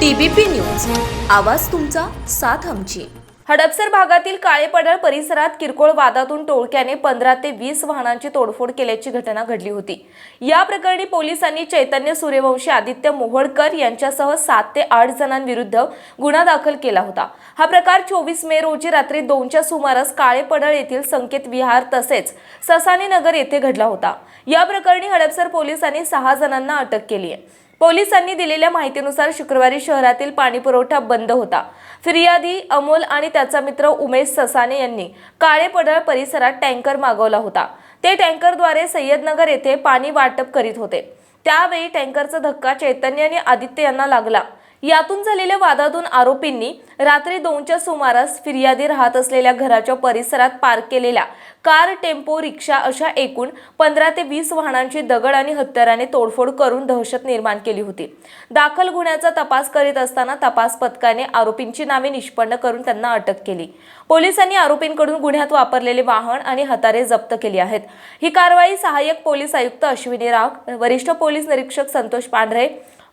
TBP news. आवाज तुमचा साथ आमची. हडपसर भागातील काळेपडळ परिसरात किरकोळ वादातून टोळक्याने पंधरा ते वीस वाहनांची तोडफोड केल्याची घटना घडली होती. या प्रकरणी पोलिसांनी चैतन्य सूर्यवंशी आदित्य मोहोळकर यांच्यासह सात ते आठ जणांविरुद्ध गुन्हा दाखल केला होता. हा प्रकार चोवीस मे रोजी रात्री दोनच्या सुमारास काळेपडळ येथील संकेत विहार तसेच ससानी नगर येथे घडला होता. या प्रकरणी हडपसर पोलिसांनी सहा जणांना अटक केली आहे. पोलिसांनी दिलेल्या माहितीनुसार शुक्रवारी शहरातील पाणीपुरवठा बंद होता. फिर्यादी अमोल आणि त्याचा मित्र उमेश ससाने यांनी काळे पडळ परिसरात टँकर मागवला होता. ते टँकरद्वारे सय्यदनगर येथे पाणी वाटप करीत होते. त्यावेळी टँकरचा धक्का चैतन्य आणि आदित्य यांना लागला. यातून झालेल्या वादातून आरोपींनी रात्री दोनच्या सुमारास फिर्यादी राहत असलेल्या घराच्या परिसरात पार्क केलेल्या कार टेम्पो रिक्षा अशा एकूण पंधरा ते वीस वाहनांची दगड आणि हत्याराने तोडफोड करून दहशत निर्माण केली होती. दाखल गुन्ह्याचा तपास करीत असताना तपास पथकाने आरोपींची नावे निष्पन्न करून त्यांना अटक केली. पोलिसांनी आरोपींकडून गुन्ह्यात वापरलेले वाहन आणि हतारे जप्त केली आहेत. ही कारवाई सहाय्यक पोलीस आयुक्त अश्विनी राव वरिष्ठ पोलीस निरीक्षक संतोष पांढरे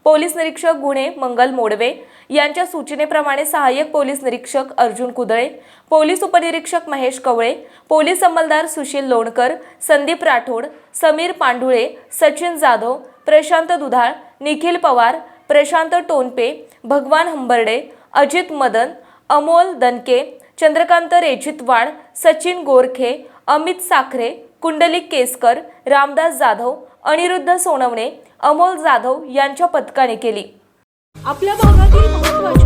पोलीस निरीक्षक गुन्हे मंगल मोडवे यांच्या सूचनेप्रमाणे सहाय्यक पोलीस निरीक्षक अर्जुन कुदळे पोलीस उपनिरीक्षक महेश कवळे पोलीस अंमलदार सुशील लोणकर संदीप राठोड समीर पांडुळे सचिन जाधव प्रशांत दुधाळ निखिल पवार प्रशांत टोनपे भगवान हंबर्डे अजित मदन अमोल दनके चंद्रकांत रेजितवाड सचिन गोरखे अमित साखरे कुंडलिक केसकर रामदास जाधव अनिरुद्ध सोनवणे अमोल जाधव यांच्या पथकाने केली. आपल्या भागातील